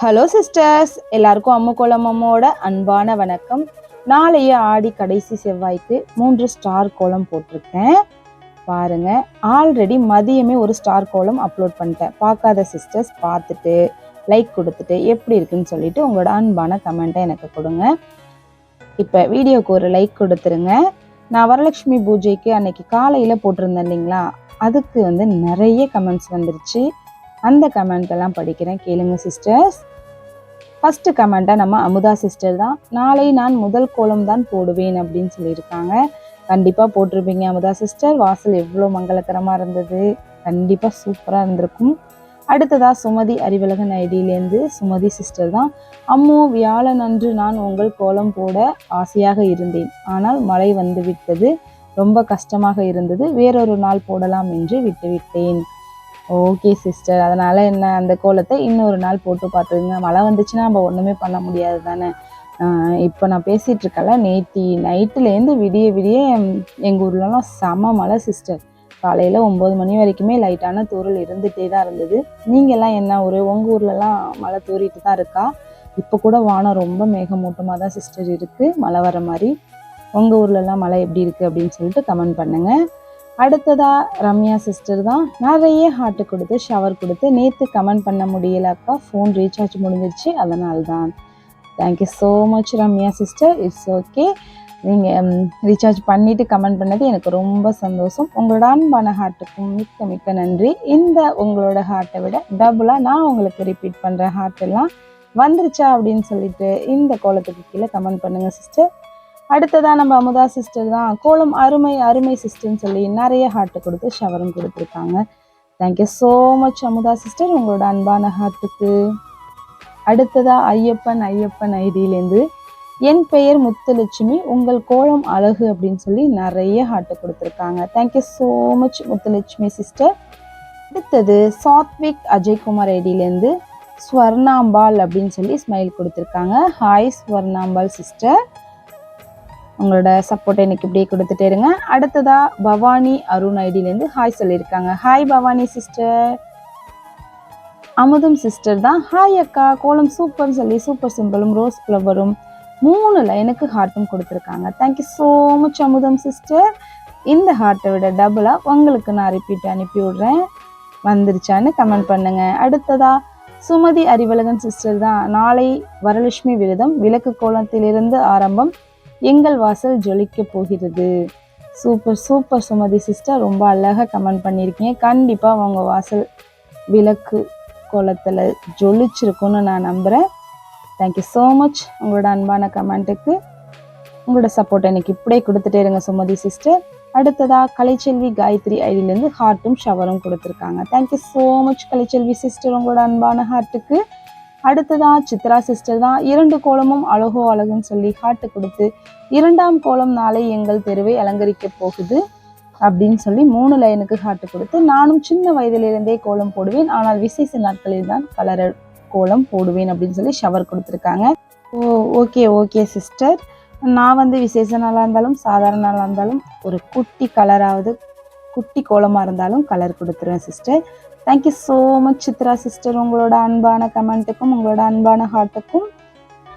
Hello sisters எல்லாருக்கும் அம்மு அம்மோட அன்பான வணக்கம். நாளைய ஆடி கடைசி செவ்வாய்க்கு மூன்று ஸ்டார் கோலம் போட்டிருக்கேன். பாருங்க ஆல்ரெடி மதியமே ஒரு ஸ்டார் கோலம் அப்லோட் பண்ணிட்டேன். பார்க்காத சிஸ்டர்ஸ் பார்த்துட்டு லைக் கொடுத்துட்டு எப்படி இருக்குன்னு சொல்லிட்டு உங்களோட அன்பான கமெண்ட்டை எனக்கு கொடுங்க. இப்போ வீடியோக்கு ஒரு லைக் கொடுத்துருங்க. நான் வரலட்சுமி பூஜைக்கு அன்னைக்கு காலையில் போட்டிருந்தேன் இல்லைங்களா? அதுக்கு வந்து நிறைய கமெண்ட்ஸ் வந்துருச்சு. அந்த கமெண்ட் எல்லாம் படிக்கிறேன். கேளுங்க சிஸ்டர்ஸ் ஃபஸ்ட்டு கமெண்ட்டாக நம்ம அமுதா சிஸ்டர் தான். நாளை நான் முதல் கோலம் தான் போடுவேன் அப்படின்னு சொல்லியிருக்காங்க. கண்டிப்பாக போட்டிருப்பீங்க அமுதா சிஸ்டர் வாசல் எவ்வளோ மங்களகரமாக இருந்தது. கண்டிப்பாக சூப்பராக இருந்திருக்கும். அடுத்ததாக சுமதி அறிவழகன் ஐடியிலேருந்து சுமதி சிஸ்டர் தான். அம்மோ வியாழன் அன்று நான் உங்கள் கோலம் போட ஆசையாக இருந்தேன். ஆனால் மழை வந்து விட்டது ரொம்ப கஷ்டமாக இருந்தது. வேறொரு நாள் போடலாம் என்று விட்டுவிட்டேன். ஓகே சிஸ்டர் அதனால் என்ன அந்த கோலத்தை இன்னொரு நாள் போட்டு பார்த்துக்குங்க. மழை வந்துச்சுன்னா நம்ம ஒன்றுமே பண்ண முடியாது தானே? இப்போ நான் பேசிகிட்டு இருக்கல நேத்தி நைட்டுலேருந்து விடிய விடிய எங்கள் ஊர்லலாம் செம மழை சிஸ்டர் காலையில் ஒம்பது மணி வரைக்குமே லைட்டான தூரல் இருந்துகிட்டே தான் இருந்தது. நீங்கள்லாம் என்ன ஊர்? உங்கள் ஊர்லலாம் மழை தூரிட்டு தான் இருக்கா? இப்போ கூட வானம் ரொம்ப மேகமூட்டமாக தான் சிஸ்டர் இருக்குது மழை வர மாதிரி. உங்கள் ஊர்லலாம் மழை எப்படி இருக்குது அப்படின்னு சொல்லிட்டு கமெண்ட் பண்ணுங்கள் அடுத்ததா ரம்யா சிஸ்டர் தான். நிறைய ஹார்ட்டு கொடுத்து ஷவர் கொடுத்து நேற்று கமெண்ட் பண்ண முடியலக்கா ஃபோன் ரீசார்ஜ் முடிஞ்சிருச்சு அதனால தான் thank you so much Ramya sister it's okay நீங்கள் ரீசார்ஜ் பண்ணிவிட்டு கமெண்ட் பண்ணது எனக்கு ரொம்ப சந்தோஷம். உங்களோட அன்பான ஹார்ட்டுக்கும் மிக்க மிக்க நன்றி. இந்த உங்களோட ஹார்ட்டை விட டபுளாக நான் உங்களுக்கு ரிப்பீட் பண்ணுற ஹார்ட் எல்லாம் வந்துருச்சா அப்படின்னு சொல்லிட்டு இந்த கோலத்துக்கு கீழே கமெண்ட் பண்ணுங்கள் சிஸ்டர் அடுத்ததாக நம்ம அமுதா சிஸ்டர் தான். கோலம் அருமை அருமை சிஸ்டர்னு சொல்லி நிறைய ஹார்ட்டு கொடுத்து ஷவரும் கொடுத்துருக்காங்க. Thank you so much Amudha sister உங்களோட அன்பான ஹார்ட்டுக்கு அடுத்ததாக ஐயப்பன் ஐயப்பன் ஐடியிலேருந்து என் பெயர் முத்துலட்சுமி உங்கள் கோலம் அழகு அப்படின்னு சொல்லி நிறைய ஹார்ட்டு கொடுத்துருக்காங்க. Thank you so much Muthulakshmi sister அடுத்தது சாத்விக் அஜய்குமார் ஐடியிலேருந்து ஸ்வர்ணாம்பாள் அப்படின்னு சொல்லி ஸ்மைல் கொடுத்துருக்காங்க. ஹாய் ஸ்வர்ணாம்பாள் சிஸ்டர் உங்களோட சப்போர்ட்டை எனக்கு இப்படியே கொடுத்துட்டே இருங்க. அடுத்ததா பவானி அருண் ஐடியிலேருந்து ஹாய் சொல்லியிருக்காங்க. Hi Bhavani sister Amudham sister தான். ஹாய் அக்கா கோலம் சூப்பர் சொல்லி சூப்பர் சிம்பிளும் ரோஸ் ஃப்ளவரும் மூணு லைனுக்கு ஹார்ட்டும் கொடுத்துருக்காங்க. Thank you so much Amudham sister இந்த ஹார்ட்டை விட டபுளாக உங்களுக்கு நான் ரிப்பீட் அனுப்பி விடுறேன். வந்துருச்சான்னு கமெண்ட் பண்ணுங்க. அடுத்ததா சுமதி அறிவழகன் சிஸ்டர் தான். நாளை வரலட்சுமி விரதம் விளக்கு கோலத்திலிருந்து ஆரம்பம். எங்கள் வாசல் ஜொலிக்க போகிறது. சூப்பர் சூப்பர் சுமதி சிஸ்டர் ரொம்ப அழகாக கமெண்ட் பண்ணியிருக்கீங்க. கண்டிப்பாக உங்கள் வாசல் விளக்கு கோலத்தில் ஜொலிச்சிருக்குன்னு நான் நம்புகிறேன் தேங்க்யூ ஸோ மச் உங்களோட அன்பான கமெண்ட்டுக்கு உங்களோட சப்போர்ட் எனக்கு இப்படியே கொடுத்துட்டே இருங்க சுமதி சிஸ்டர் அடுத்ததாக கலைச்செல்வி காயத்ரி ஐடியிலேருந்து ஹார்ட்டும் ஷவரும் கொடுத்துருக்காங்க. Thank you so much Kalaiselvi sister உங்களோட அன்பான ஹார்ட்டுக்கு அடுத்ததா சித்ரா சிஸ்டர் தான். இரண்டு கோலமும் அழகோ அழகுன்னு சொல்லி ஹார்ட்டு கொடுத்து இரண்டாம் கோலம் நாளை எங்கள் தெருவை அலங்கரிக்க போகுது அப்படின்னு சொல்லி மூணு லைனுக்கு ஹார்ட்டு கொடுத்து நானும் சின்ன வயதிலிருந்தே கோலம் போடுவேன். ஆனால் விசேஷ நாட்களில் தான் கலர் கோலம் போடுவேன் அப்படின்னு சொல்லி ஷவர் கொடுத்துருக்காங்க. ஓ ஓகே ஓகே சிஸ்டர் நான் வந்து விசேஷ நாளாக இருந்தாலும் சாதாரண நாளாக இருந்தாலும் ஒரு குட்டி கலராவது குட்டி கோலமாக இருந்தாலும் கலர் கொடுத்துருவேன் sister thank you so much Chitra sister உங்களோட அன்பான கமெண்ட்டுக்கும் உங்களோட அன்பான ஹார்ட்டுக்கும்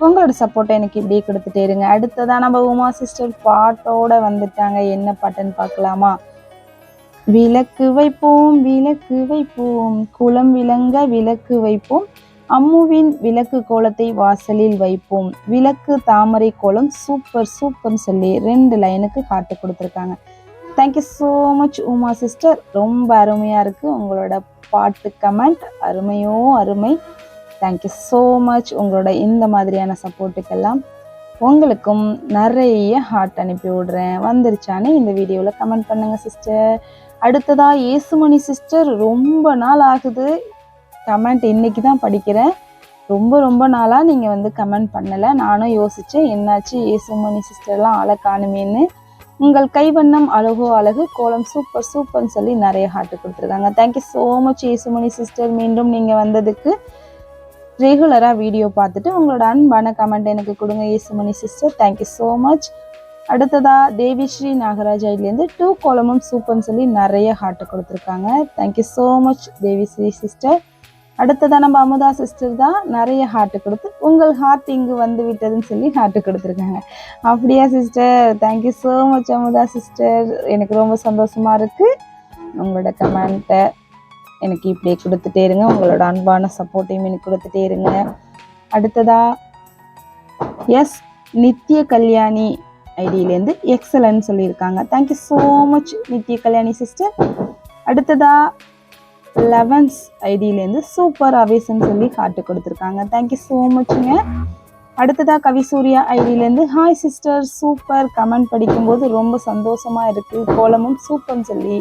உங்களோட சப்போர்ட்டை எனக்கு இப்படியே கொடுத்துட்டே இருங்க. அடுத்ததான் நம்ம உமா சிஸ்டர் பாட்டோட வந்துட்டாங்க. என்ன பாட்டுன்னு பார்க்கலாமா? விளக்கு வைப்போம் விளக்கு வைப்போம். குளம் விளங்க விளக்கு வைப்போம். அம்முவின் விளக்கு கோலத்தை வாசலில் வைப்போம். விளக்கு தாமரை கோலம் சூப்பர் சூப்பர்னு சொல்லி ரெண்டு லைனுக்கு காட்டு கொடுத்துருக்காங்க. Thank you so much Uma sister ரொம்ப அருமையாக இருக்குது உங்களோட பாட்டு கமெண்ட் அருமையோ அருமை. தேங்க்யூ ஸோ மச் உங்களோட இந்த மாதிரியான சப்போர்ட்டுக்கெல்லாம் உங்களுக்கும் நிறைய ஹார்ட் அனுப்பி விடுறேன். வந்துருச்சானே இந்த வீடியோவில் கமெண்ட் பண்ணுங்கள் சிஸ்டர் அடுத்ததாக ஏசுமணி சிஸ்டர் ரொம்ப நாள் ஆகுது. கமெண்ட் இன்னைக்கு தான் படிக்கிறேன். ரொம்ப ரொம்ப நாளாக நீங்கள் வந்து கமெண்ட் பண்ணலை. நானும் யோசித்தேன் என்னாச்சு ஏசுமணி சிஸ்டர்லாம் ஆளை காணுமேன்னு. உங்கள் கைவண்ணம் அழகோ அழகு கோலம் சூப்பர் சூப்பர்னு சொல்லி நிறைய ஹார்ட் கொடுத்துருக்காங்க. Thank you so much Yesumani sister மீண்டும் நீங்கள் வந்ததுக்கு ரெகுலராக வீடியோ பார்த்துட்டு உங்களோட அன்பான கமெண்ட் எனக்கு கொடுங்க Yesumani sister thank you so much அடுத்ததா தேவிஸ்ரீ நாகராஜ் ஐட்லேருந்து டூ கோலமும் சூப்பர்னு சொல்லி நிறைய ஹார்ட் கொடுத்துருக்காங்க. Thank you so much Devisri sister அடுத்ததான் நம்ம அமுதா சிஸ்டர் தான் நிறைய ஹார்ட் கொடுத்து உங்கள் ஹார்ட் இங்கு வந்து விட்டதுன்னு சொல்லி ஹார்ட் கொடுத்துருக்காங்க. அப்படியா sister thank you so much Amudha sister எனக்கு ரொம்ப சந்தோஷமா இருக்கு. உங்களோட கமெண்ட்டை எனக்கு இப்படியே கொடுத்துட்டே இருங்க. உங்களோட அன்பான சப்போர்ட்டையும் எனக்கு கொடுத்துட்டே இருங்க. அடுத்ததா எஸ் நித்திய கல்யாணி ஐடியிலேருந்து எக்ஸலன்ட் சொல்லியிருக்காங்க. Thank you so much Nithya Kalyani sister அடுத்ததா லெவன்ஸ் ஐடியிலேருந்து சூப்பர் அவேசன் சொல்லி காட்டு கொடுத்துருக்காங்க. தேங்க்யூ ஸோ மச்ங்க அடுத்ததா கவிசூர்யா ஐடியிலேருந்து ஹாய் சிஸ்டர் சூப்பர் கமெண்ட் படிக்கும்போது ரொம்ப சந்தோஷமாக இருக்குது கோலமும் சூப்பர்னு சொல்லி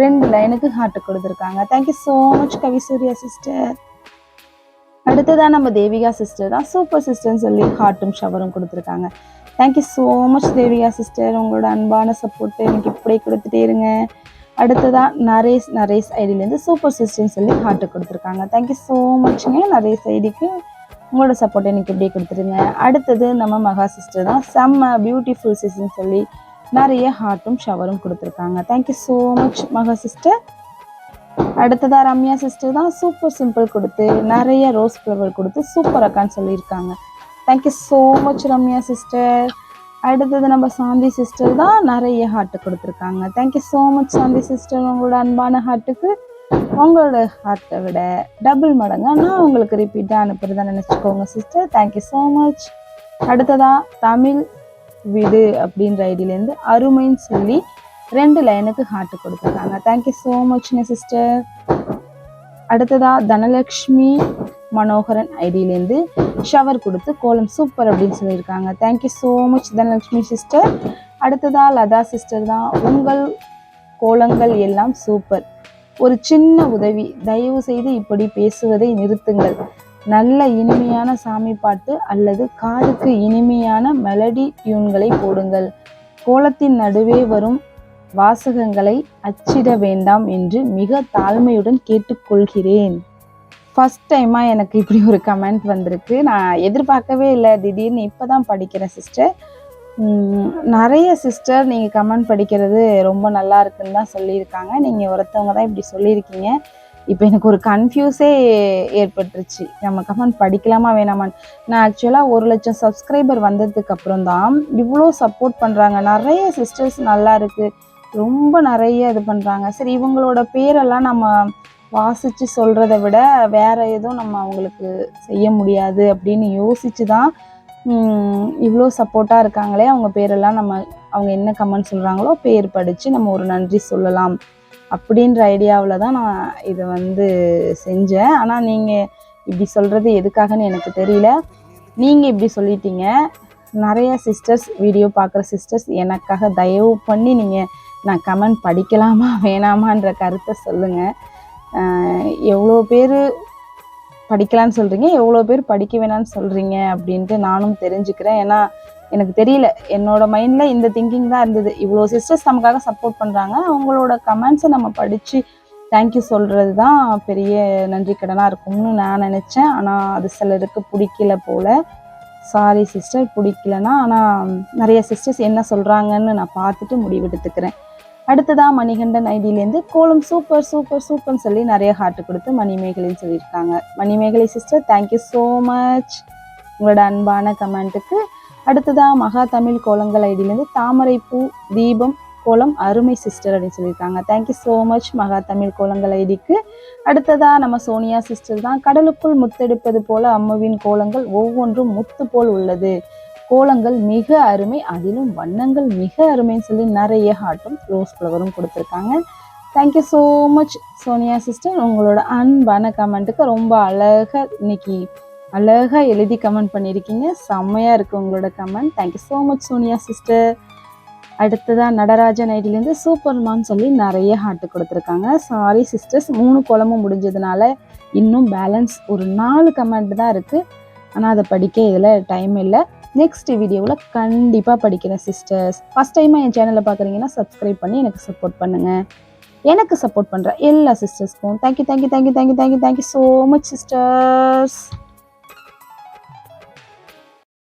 ரெண்டு லைனுக்கு ஹார்ட் கொடுத்துருக்காங்க. Thank you so much Kavisurya sister அடுத்ததாக நம்ம தேவிகா சிஸ்டர் தான் சூப்பர் சிஸ்டர்னு சொல்லி ஹார்ட்டும் ஷவரும் கொடுத்துருக்காங்க. Thank you so much Devika sister உங்களோட அன்பான சப்போர்ட்டு எனக்கு இப்படியே கொடுத்துட்டே இருங்க. அடுத்ததாக நரேஷ் நரேஷ் ஐடியிலேருந்து சூப்பர் சிஸ்டர்னு சொல்லி ஹார்ட்டு கொடுத்துருக்காங்க. தேங்க்யூ ஸோ மச்ங்க நரேஷ் ஐடிக்கு உங்களோட சப்போர்ட் எனக்கு இப்படியே கொடுத்துருங்க. அடுத்தது நம்ம மகா சிஸ்டர் தான். செம்ம பியூட்டிஃபுல் சிஸ்டர்னு சொல்லி நிறைய ஹார்ட்டும் ஷவரும் கொடுத்துருக்காங்க. Thank you so much Maha sister அடுத்ததாக ரம்யா சிஸ்டர் தான் சூப்பர் சிம்பிள் கொடுத்து நிறைய ரோஸ் ஃப்ளவர் கொடுத்து சூப்பர் அக்கான்னு சொல்லியிருக்காங்க. Thank you so much Ramya sister அடுத்தது நம்ம சாந்தி சிஸ்டர் தான் நிறைய ஹார்ட்டு கொடுத்துருக்காங்க. Thank you so much Shanthi sister உங்களோட அன்பான ஹார்ட்டுக்கு உங்களோட ஹார்ட்டை விட டபுள் மடங்கு நான் உங்களுக்கு ரிப்பீட்டாக அனுப்புறதா நினச்சிக்கோங்க சிஸ்டர் தேங்க்யூ ஸோ மச் அடுத்ததா தமிழ் வீடு அப்படின்ற ஐடியிலேருந்து அருமைன்னு சொல்லி ரெண்டு லைனுக்கு ஹார்ட் கொடுத்துருக்காங்க. தேங்க்யூ ஸோ மச்ங்க சிஸ்டர் அடுத்ததா தனலக்ஷ்மி மனோகரன் ஐடியிலேருந்து ஷவர் கொடுத்து கோலம் சூப்பர் அப்படின்னு சொல்லியிருக்காங்க. Thank you so much Dhanalakshmi sister அடுத்ததா லதா சிஸ்டர் தான். உங்கள் கோலங்கள் எல்லாம் சூப்பர் ஒரு சின்ன உதவி. தயவு செய்து இப்படி பேசுவதை நிறுத்துங்கள். நல்ல இனிமையான சாமி பாட்டு அல்லது காதுக்கு இனிமையான மெலடி டியூன்களை போடுங்கள். கோலத்தின் நடுவே வரும் வாசகங்களை அச்சிட வேண்டாம் என்று மிக தாழ்மையுடன் கேட்டுக்கொள்கிறேன். ஃபஸ்ட் டைமாக எனக்கு இப்படி ஒரு கமெண்ட் வந்திருக்கு. நான் எதிர்பார்க்கவே இல்லை. திடீர்னு இப்போ தான் படிக்கிறேன் சிஸ்டர் நிறைய சிஸ்டர் நீங்கள் கமெண்ட் படிக்கிறது ரொம்ப நல்லா இருக்குன்னு தான் சொல்லியிருக்காங்க. நீங்கள் ஒருத்தவங்க தான் இப்படி சொல்லியிருக்கீங்க. இப்போ எனக்கு ஒரு கன்ஃபியூஸே ஏற்பட்டுருச்சு. நம்ம கமெண்ட் படிக்கலாமா வேணாமான்னு. நான் ஆக்சுவலாக ஒரு லட்சம் சப்ஸ்கிரைபர் வந்ததுக்கு அப்புறம் தான் இவ்வளோ சப்போர்ட் பண்ணுறாங்க நிறைய சிஸ்டர்ஸ் நல்லா இருக்குது ரொம்ப நிறைய இது பண்ணுறாங்க சரி இவங்களோட பேரெல்லாம் நம்ம வாசித்து சொல்கிறத விட வேறு எதுவும் நம்ம அவங்களுக்கு செய்ய முடியாது அப்படின்னு யோசித்து தான் இவ்வளோ சப்போர்ட்டாக இருக்காங்களே அவங்க பேரெல்லாம் நம்ம அவங்க என்ன கமெண்ட் சொல்கிறாங்களோ பேர் படித்து நம்ம ஒரு நன்றி சொல்லலாம் அப்படின்ற ஐடியாவில் தான் நான் இதை வந்து செஞ்சேன். ஆனால் நீங்கள் இப்படி சொல்கிறது எதுக்காகன்னு எனக்கு தெரியல. நீங்கள் இப்படி சொல்லிட்டீங்க. நிறைய சிஸ்டர்ஸ் வீடியோ பார்க்குற சிஸ்டர்ஸ் எனக்காக தயவு பண்ணி நீங்கள் நான் கமெண்ட் படிக்கலாமா வேணாமான்ற கருத்தை சொல்லுங்கள் எவ்வளோ பேர் படிக்கலான்னு சொல்கிறீங்க எவ்வளோ பேர் படிக்க வேணான்னு சொல்கிறீங்க அப்படின்ட்டு நானும் தெரிஞ்சுக்கிறேன். ஏன்னா எனக்கு தெரியல. என்னோட மைண்டில் இந்த திங்கிங் தான் இருந்தது. இவ்வளோ சிஸ்டர்ஸ் நமக்காக சப்போர்ட் பண்ணுறாங்க அவங்களோட கமெண்ட்ஸை நம்ம படித்து தேங்க்யூ சொல்கிறது தான் பெரிய நன்றி கடனாக இருக்கும்னு நான் நினச்சேன். ஆனால் அது சிலருக்கு பிடிக்கல போல். சாரி சிஸ்டர் பிடிக்கலன்னா ஆனால் நிறைய சிஸ்டர்ஸ் என்ன சொல்கிறாங்கன்னு நான் பார்த்துட்டு முடிவெடுத்துக்கிறேன். அடுத்ததாக மணிகண்டன் ஐடியிலேருந்து கோலம் சூப்பர் சூப்பர் சூப்பர்னு சொல்லி நிறைய ஹார்ட் கொடுத்து மணிமேகலைன்னு சொல்லியிருக்காங்க. Manimegalai sister thank you so much உங்களோட அன்பான கமெண்ட்டுக்கு அடுத்ததாக மகா தமிழ் கோலங்கள் ஐடியிலேருந்து தாமரைப்பூ தீபம் கோலம் அருமை சிஸ்டர் அப்படின்னு சொல்லியிருக்காங்க. தேங்க்யூ ஸோ மச் மகா தமிழ் கோலங்கள் ஐடிக்கு. அடுத்ததாக நம்ம சோனியா சிஸ்டர் தான் கடலுக்குள் முத்தெடுப்பது போல அம்முவின் கோலங்கள் ஒவ்வொன்றும் முத்து போல் உள்ளது. கோலங்கள் மிக அருமை அதிலும் வண்ணங்கள் மிக அருமைன்னு சொல்லி நிறைய ஹார்ட்டும் ரோஸ் ஃப்ளவரும் கொடுத்துருக்காங்க. Thank you so much Sonia sister உங்களோட அன்பான கமெண்ட்டுக்கு ரொம்ப அழகாக இன்னைக்கு அழகாக எழுதி கமெண்ட் பண்ணியிருக்கீங்க. செம்மையாக இருக்குது உங்களோட comment thank you so much Sonia sister அடுத்ததாக நடராஜன் ஐடிலேருந்து சூப்பர்மான்னு சொல்லி நிறைய ஹார்ட் கொடுத்துருக்காங்க. சாரி சிஸ்டர்ஸ் மூணு குழம்பு முடிஞ்சதுனால இன்னும் பேலன்ஸ் ஒரு நாலு கமெண்ட் தான் இருக்குது ஆனால் அதை படிக்க இதில் டைம் இல்லை. நெக்ஸ்ட் வீடியோவில் கண்டிப்பாக படிக்கிறேன் சிஸ்டர்ஸ் ஃபஸ்ட் டைமாக என் சேனலை பார்க்குறீங்கன்னா சப்ஸ்கிரைப் பண்ணி எனக்கு சப்போர்ட் பண்ணுங்கள் எனக்கு சப்போர்ட் பண்ணுற எல்லா சிஸ்டர்ஸ்க்கும் thank you thank you thank you thank you thank you thank you so much sisters